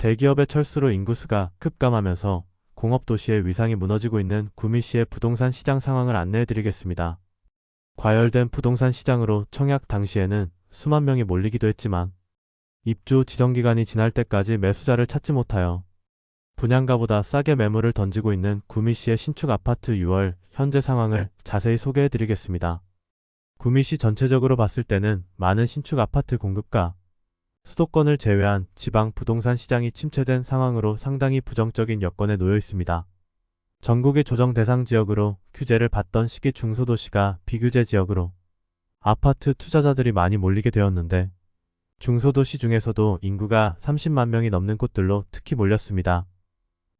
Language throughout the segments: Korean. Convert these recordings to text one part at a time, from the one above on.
대기업의 철수로 인구수가 급감하면서 공업도시의 위상이 무너지고 있는 구미시의 부동산 시장 상황을 안내해드리겠습니다. 과열된 부동산 시장으로 청약 당시에는 수만 명이 몰리기도 했지만 입주 지정기간이 지날 때까지 매수자를 찾지 못하여 분양가보다 싸게 매물을 던지고 있는 구미시의 신축 아파트 6월 현재 상황을 자세히 소개해드리겠습니다. 구미시 전체적으로 봤을 때는 많은 신축 아파트 공급과 수도권을 제외한 지방 부동산 시장이 침체된 상황으로 상당히 부정적인 여건에 놓여 있습니다. 전국의 조정 대상 지역으로 규제를 받던 시기 중소도시가 비규제 지역으로 아파트 투자자들이 많이 몰리게 되었는데 중소도시 중에서도 인구가 30만 명이 넘는 곳들로 특히 몰렸습니다.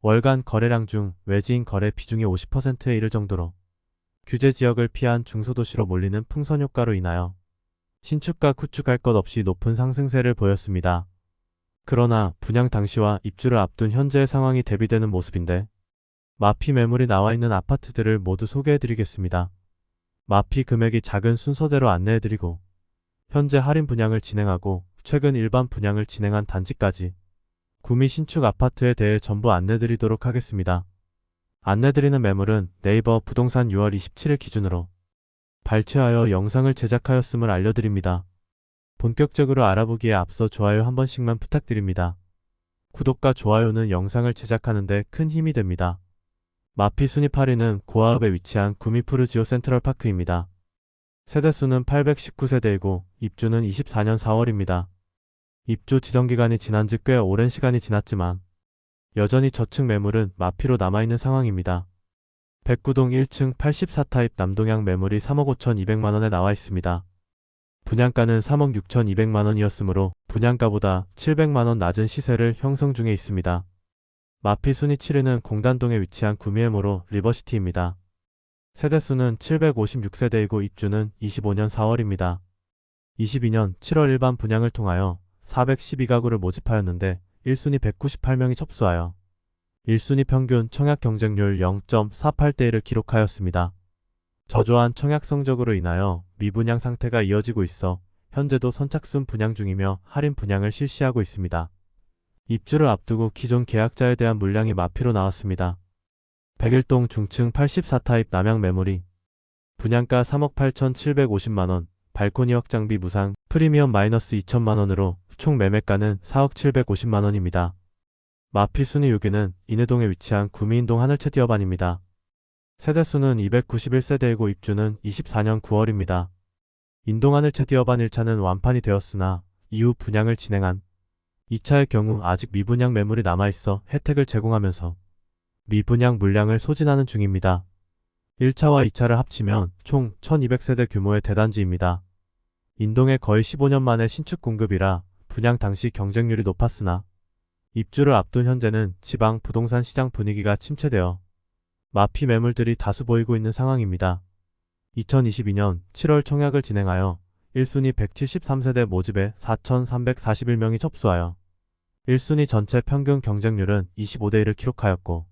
월간 거래량 중 외지인 거래 비중이 50%에 이를 정도로 규제 지역을 피한 중소도시로 몰리는 풍선 효과로 인하여 신축과 구축할 것 없이 높은 상승세를 보였습니다. 그러나 분양 당시와 입주를 앞둔 현재의 상황이 대비되는 모습인데 마피 매물이 나와 있는 아파트들을 모두 소개해드리겠습니다. 마피 금액이 작은 순서대로 안내해드리고 현재 할인 분양을 진행하고 최근 일반 분양을 진행한 단지까지 구미 신축 아파트에 대해 전부 안내드리도록 하겠습니다. 안내드리는 매물은 네이버 부동산 6월 27일 기준으로 발췌하여 영상을 제작하였음을 알려드립니다. 본격적으로 알아보기에 앞서 좋아요 한 번씩만 부탁드립니다. 구독과 좋아요는 영상을 제작하는데 큰 힘이 됩니다. 마피 순위 8위는 고아읍에 위치한 구미푸르지오 센트럴파크입니다. 세대수는 819세대이고 입주는 24년 4월입니다. 입주 지정기간이 지난 지 꽤 오랜 시간이 지났지만 여전히 저층 매물은 마피로 남아있는 상황입니다. 백구동 1층 84타입 남동향 매물이 3억 5,200만원에 나와 있습니다. 분양가는 3억 6,200만원이었으므로 분양가보다 700만원 낮은 시세를 형성 중에 있습니다. 마피 순위 7위는 공단동에 위치한 구미해모로 리버시티입니다. 세대수는 756세대이고 입주는 25년 4월입니다. 22년 7월 일반 분양을 통하여 412가구를 모집하였는데 1순위 198명이 접수하여 1순위 평균 청약 경쟁률 0.48대 1을 기록하였습니다. 저조한 청약 성적으로 인하여 미분양 상태가 이어지고 있어 현재도 선착순 분양 중이며 할인 분양을 실시하고 있습니다. 입주를 앞두고 기존 계약자에 대한 물량이 마피로 나왔습니다. 백일동 중층 84타입 남양 매물이 분양가 3억 8,750만원, 발코니 확장비 무상, 프리미엄 마이너스 2천만원으로 총 매매가는 4억 750만원입니다. 마피 순위 6위는 인해동에 위치한 구미인동 하늘채 디어반입니다. 세대수는 291세대이고 입주는 24년 9월입니다. 인동 하늘채 디어반 1차는 완판이 되었으나 이후 분양을 진행한 2차의 경우 아직 미분양 매물이 남아있어 혜택을 제공하면서 미분양 물량을 소진하는 중입니다. 1차와 2차를 합치면 총 1200세대 규모의 대단지입니다. 인동에 거의 15년 만에 신축 공급이라 분양 당시 경쟁률이 높았으나 입주를 앞둔 현재는 지방 부동산 시장 분위기가 침체되어 마피 매물들이 다수 보이고 있는 상황입니다. 2022년 7월 청약을 진행하여 1순위 173세대 모집에 4,341명이 접수하여 1순위 전체 평균 경쟁률은 25대1을 기록하였고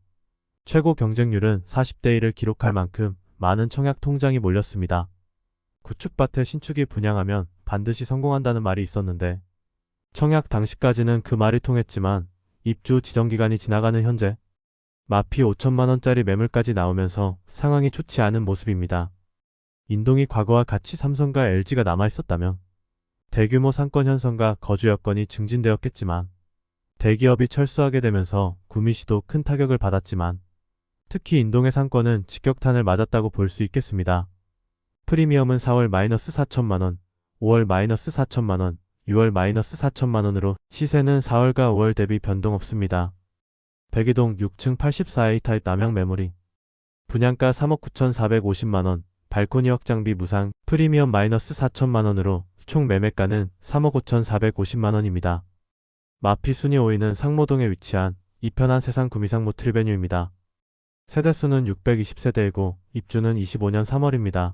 최고 경쟁률은 40대1을 기록할 만큼 많은 청약 통장이 몰렸습니다. 구축밭에 신축이 분양하면 반드시 성공한다는 말이 있었는데 청약 당시까지는 그 말이 통했지만 입주 지정기간이 지나가는 현재 마피 5천만원짜리 매물까지 나오면서 상황이 좋지 않은 모습입니다. 인동이 과거와 같이 삼성과 LG가 남아있었다면 대규모 상권 현상과 거주 여건이 증진되었겠지만 대기업이 철수하게 되면서 구미시도 큰 타격을 받았지만 특히 인동의 상권은 직격탄을 맞았다고 볼 수 있겠습니다. 프리미엄은 4월 마이너스 4천만원, 5월 마이너스 4천만원, 6월 마이너스 4천만 원으로 시세는 4월과 5월 대비 변동 없습니다. 백이동 6층 84A 타입 남양 매물이 분양가 3억 9,450만 원, 발코니 확장비 무상, 프리미엄 마이너스 4천만 원으로 총 매매가는 3억 5,450만 원입니다. 마피 순위 5위는 상모동에 위치한 이편한 세상 구미상모 트리베뉴입니다. 세대수는 620세대이고 입주는 25년 3월입니다.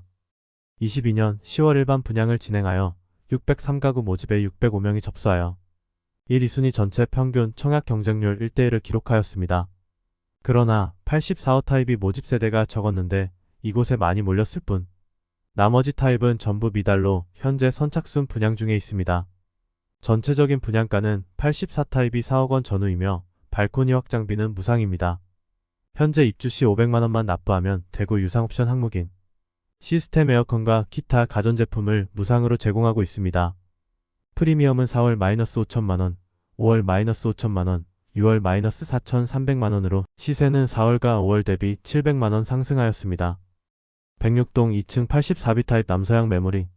22년 10월 일반 분양을 진행하여 603가구 모집에 605명이 접수하여 1, 2순위 전체 평균 청약 경쟁률 1대1을 기록하였습니다. 그러나 84호 타입이 모집 세대가 적었는데 이곳에 많이 몰렸을 뿐 나머지 타입은 전부 미달로 현재 선착순 분양 중에 있습니다. 전체적인 분양가는 84타입이 4억 원 전후이며 발코니 확장비는 무상입니다. 현재 입주 시 500만 원만 납부하면 대구 유상 옵션 항목인 시스템 에어컨과 기타 가전제품을 무상으로 제공하고 있습니다. 프리미엄은 4월 마이너스 5천만 원, 5월 마이너스 5천만 원, 6월 마이너스 4,300만 원으로 시세는 4월과 5월 대비 700만 원 상승하였습니다. 106동 2층 84비 타입 남서양 메모리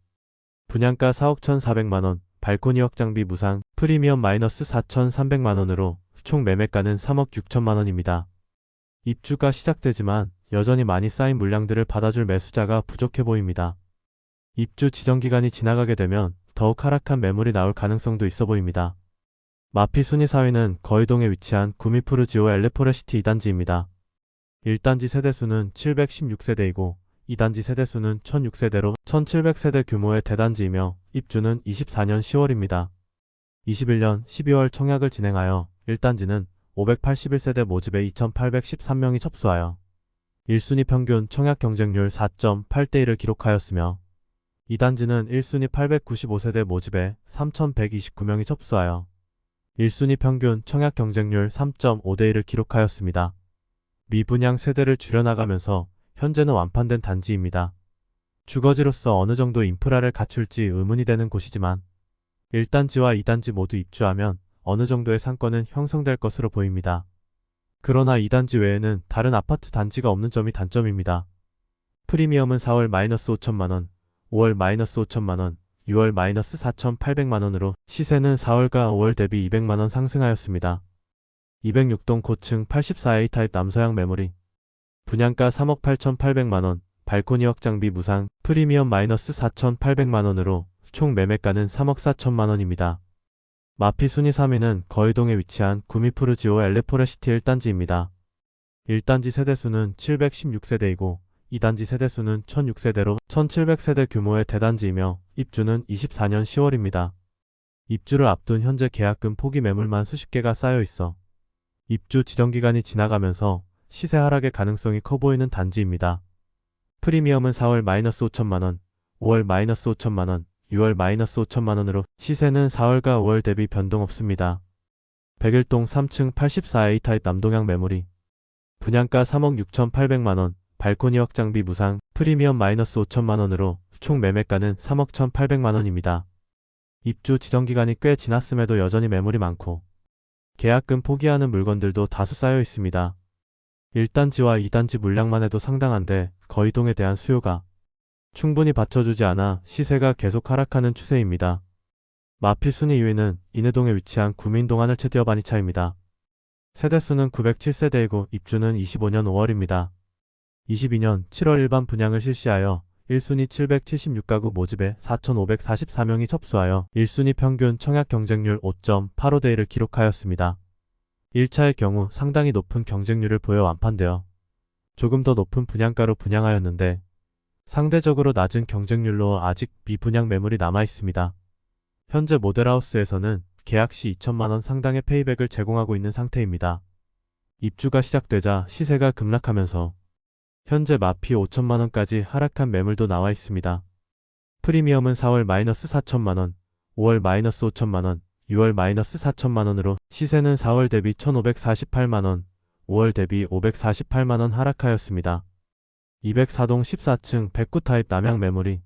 분양가 4억 1,400만 원, 발코니 확장비 무상, 프리미엄 마이너스 4,300만 원으로 총 매매가는 3억 6천만 원입니다. 입주가 시작되지만 여전히 많이 쌓인 물량들을 받아줄 매수자가 부족해 보입니다. 입주 지정 기간이 지나가게 되면 더욱 하락한 매물이 나올 가능성도 있어 보입니다. 마피 순위 4위는 거의동에 위치한 구미푸르지오 엘레포레시티 2단지입니다. 1단지 세대수는 716세대이고 2단지 세대수는 1006세대로 1700세대 규모의 대단지이며 입주는 24년 10월입니다. 21년 12월 청약을 진행하여 1단지는 581세대 모집에 2813명이 접수하여 1순위 평균 청약 경쟁률 4.8대1을 기록하였으며 2단지는 1순위 895세대 모집에 3129명이 접수하여 1순위 평균 청약 경쟁률 3.5대1을 기록하였습니다. 미분양 세대를 줄여나가면서 현재는 완판된 단지입니다. 주거지로서 어느 정도 인프라를 갖출지 의문이 되는 곳이지만 1단지와 2단지 모두 입주하면 어느 정도의 상권은 형성될 것으로 보입니다. 그러나 2단지 외에는 다른 아파트 단지가 없는 점이 단점입니다. 프리미엄은 4월 마이너스 5천만원, 5월 마이너스 5천만원, 6월 마이너스 4,800만원으로 시세는 4월과 5월 대비 200만원 상승하였습니다. 206동 고층 84A 타입 남서양 메모리 분양가 3억 8,800만원, 발코니 확장비 무상, 프리미엄 마이너스 4,800만원으로 총 매매가는 3억 4천만원입니다. 마피 순위 3위는 거의동에 위치한 구미푸르지오 엘레포레시티 1단지입니다. 1단지 세대수는 716세대이고 2단지 세대수는 1006세대로 1700세대 규모의 대단지이며 입주는 24년 10월입니다. 입주를 앞둔 현재 계약금 포기 매물만 수십 개가 쌓여 있어 입주 지정기간이 지나가면서 시세 하락의 가능성이 커 보이는 단지입니다. 프리미엄은 4월 마이너스 5천만원, 5월 마이너스 5천만원, 6월 마이너스 5천만원으로 시세는 4월과 5월 대비 변동 없습니다. 백일동 3층 84A 타입 남동향 메모리 분양가 3억 6,800만원, 발코니 확장비 무상, 프리미엄 마이너스 5천만원으로 총 매매가는 3억 1,800만원입니다. 입주 지정기간이 꽤 지났음에도 여전히 매물이 많고 계약금 포기하는 물건들도 다수 쌓여 있습니다. 1단지와 2단지 물량만 해도 상당한데 거의동에 대한 수요가 충분히 받쳐주지 않아 시세가 계속 하락하는 추세입니다. 마피 순위 2위는 인해동에 위치한 구민동 하늘채 디어 바니차입니다. 세대수는 907세대이고 입주는 25년 5월입니다. 22년 7월 일반 분양을 실시하여 1순위 776가구 모집에 4,544명이 접수하여 1순위 평균 청약 경쟁률 5.85대 1을 기록하였습니다. 1차의 경우 상당히 높은 경쟁률을 보여 완판되어 조금 더 높은 분양가로 분양하였는데 상대적으로 낮은 경쟁률로 아직 미분양 매물이 남아 있습니다. 현재 모델하우스에서는 계약 시 2천만원 상당의 페이백을 제공하고 있는 상태입니다. 입주가 시작되자 시세가 급락하면서 현재 마피 5천만원까지 하락한 매물도 나와 있습니다. 프리미엄은 4월 마이너스 4천만원, 5월 마이너스 5천만원, 6월 마이너스 4천만원으로 시세는 4월 대비 1548만원, 5월 대비 548만원 하락하였습니다. 204동 14층 109타입 남양 매물이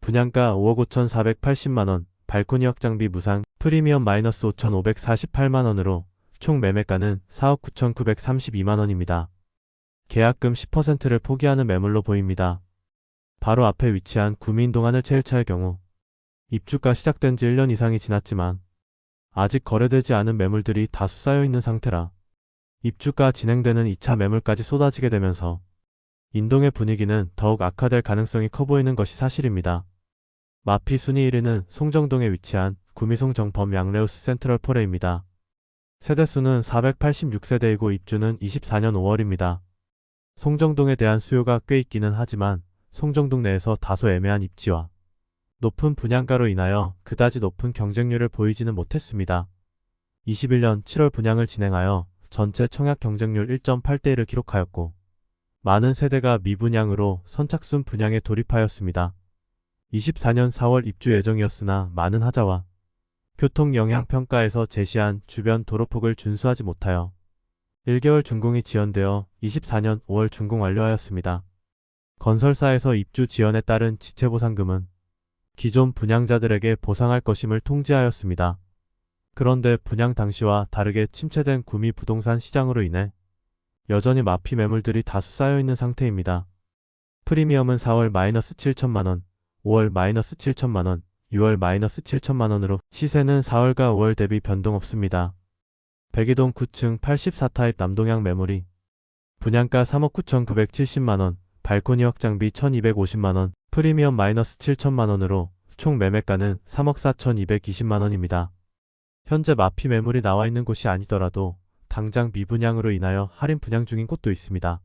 분양가 5억 5,480만원, 발코니 확장비 무상, 프리미엄 마이너스 5,548만원으로 총 매매가는 4억 9,932만원입니다. 계약금 10%를 포기하는 매물로 보입니다. 바로 앞에 위치한 구민동 하늘채 1차의 경우 입주가 시작된 지 1년 이상이 지났지만 아직 거래되지 않은 매물들이 다수 쌓여 있는 상태라 입주가 진행되는 2차 매물까지 쏟아지게 되면서 인동의 분위기는 더욱 악화될 가능성이 커 보이는 것이 사실입니다. 마피 순위 1위는 송정동에 위치한 구미송 정범 양레우스 센트럴 포레입니다. 세대수는 486세대이고 입주는 24년 5월입니다. 송정동에 대한 수요가 꽤 있기는 하지만 송정동 내에서 다소 애매한 입지와 높은 분양가로 인하여 그다지 높은 경쟁률을 보이지는 못했습니다. 21년 7월 분양을 진행하여 전체 청약 경쟁률 1.8대 1을 기록하였고 많은 세대가 미분양으로 선착순 분양에 돌입하였습니다. 24년 4월 입주 예정이었으나 많은 하자와 교통 영향 평가에서 제시한 주변 도로폭을 준수하지 못하여 1개월 준공이 지연되어 24년 5월 준공 완료하였습니다. 건설사에서 입주 지연에 따른 지체보상금은 기존 분양자들에게 보상할 것임을 통지하였습니다. 그런데 분양 당시와 다르게 침체된 구미 부동산 시장으로 인해 여전히 마피 매물들이 다수 쌓여 있는 상태입니다. 프리미엄은 4월 마이너스 7천만원, 5월 마이너스 7천만원, 6월 마이너스 7천만원으로 시세는 4월과 5월 대비 변동 없습니다. 백이동 9층 84타입 남동향 매물이 분양가 3억 9,970만원, 발코니 확장비 1,250만원, 프리미엄 마이너스 7천만원으로 총 매매가는 3억 4,220만원입니다. 현재 마피 매물이 나와 있는 곳이 아니더라도 당장 미분양으로 인하여 할인 분양 중인 곳도 있습니다.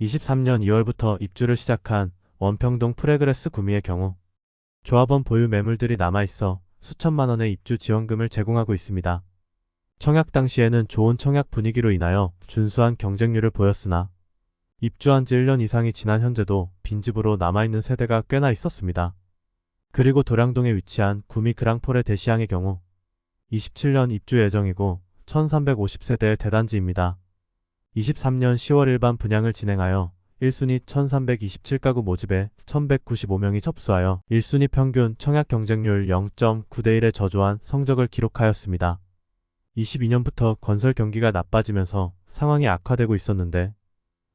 23년 2월부터 입주를 시작한 원평동 프레그레스 구미의 경우 조합원 보유 매물들이 남아있어 수천만 원의 입주 지원금을 제공하고 있습니다. 청약 당시에는 좋은 청약 분위기로 인하여 준수한 경쟁률을 보였으나 입주한 지 1년 이상이 지난 현재도 빈집으로 남아있는 세대가 꽤나 있었습니다. 그리고 도량동에 위치한 구미 그랑폴의 대시항의 경우 27년 입주 예정이고 1350세대의 대단지입니다. 23년 10월 일반 분양을 진행하여 1순위 1327가구 모집에 1195명이 접수하여 1순위 평균 청약 경쟁률 0.9대 1의 저조한 성적을 기록하였습니다. 22년부터 건설 경기가 나빠지면서 상황이 악화되고 있었는데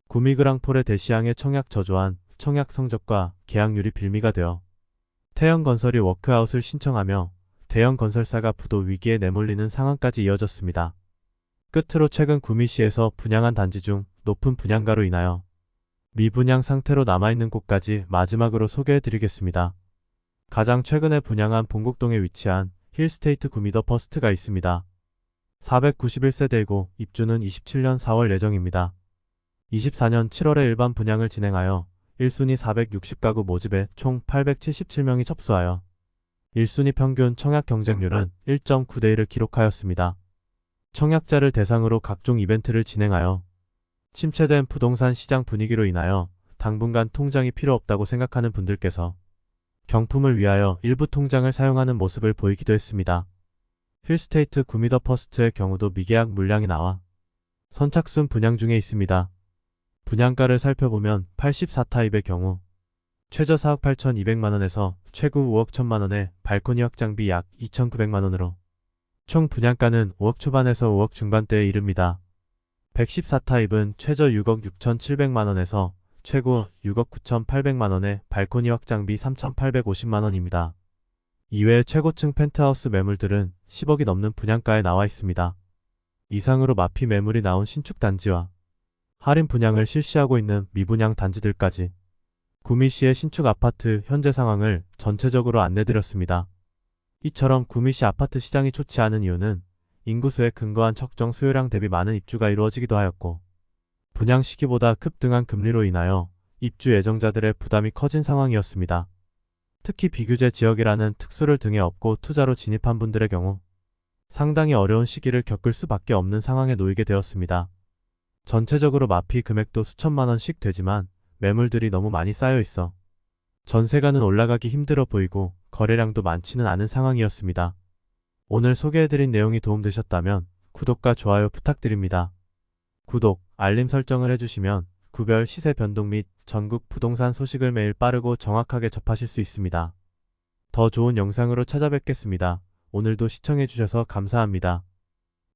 구미그랑폴의 대시항의 청약 저조한 청약 성적과 계약률이 빌미가 되어 태형건설이 워크아웃을 신청하며 대형 건설사가 부도 위기에 내몰리는 상황까지 이어졌습니다. 끝으로 최근 구미시에서 분양한 단지 중 높은 분양가로 인하여 미분양 상태로 남아있는 곳까지 마지막으로 소개해드리겠습니다. 가장 최근에 분양한 본곡동에 위치한 힐스테이트 구미더 퍼스트가 있습니다. 491세대이고 입주는 27년 4월 예정입니다. 24년 7월에 일반 분양을 진행하여 1순위 460가구 모집에 총 877명이 접수하여 1순위 평균 청약 경쟁률은 1.9대 1을 기록하였습니다. 청약자를 대상으로 각종 이벤트를 진행하여 침체된 부동산 시장 분위기로 인하여 당분간 통장이 필요 없다고 생각하는 분들께서 경품을 위하여 일부 통장을 사용하는 모습을 보이기도 했습니다. 힐스테이트 구미더 퍼스트의 경우도 미계약 물량이 나와 선착순 분양 중에 있습니다. 분양가를 살펴보면 84타입의 경우 최저 4억 8,200만원에서 최고 5억 1천만원의 발코니 확장비 약 2,900만원으로 총 분양가는 5억 초반에서 5억 중반대에 이릅니다. 114타입은 최저 6억 6,700만원에서 최고 6억 9,800만원의 발코니 확장비 3,850만원입니다. 이외에 최고층 펜트하우스 매물들은 10억이 넘는 분양가에 나와 있습니다. 이상으로 마피 매물이 나온 신축 단지와 할인 분양을 실시하고 있는 미분양 단지들까지 구미시의 신축 아파트 현재 상황을 전체적으로 안내드렸습니다. 이처럼 구미시 아파트 시장이 좋지 않은 이유는 인구수에 근거한 적정 수요량 대비 많은 입주가 이루어지기도 하였고 분양 시기보다 급등한 금리로 인하여 입주 예정자들의 부담이 커진 상황이었습니다. 특히 비규제 지역이라는 특수를 등에 업고 투자로 진입한 분들의 경우 상당히 어려운 시기를 겪을 수밖에 없는 상황에 놓이게 되었습니다. 전체적으로 마피 금액도 수천만 원씩 되지만 매물들이 너무 많이 쌓여 있어 전세가는 올라가기 힘들어 보이고 거래량도 많지는 않은 상황이었습니다. 오늘 소개해드린 내용이 도움되셨다면 구독과 좋아요 부탁드립니다. 구독, 알림 설정을 해주시면 구별 시세 변동 및 전국 부동산 소식을 매일 빠르고 정확하게 접하실 수 있습니다. 더 좋은 영상으로 찾아뵙겠습니다. 오늘도 시청해주셔서 감사합니다.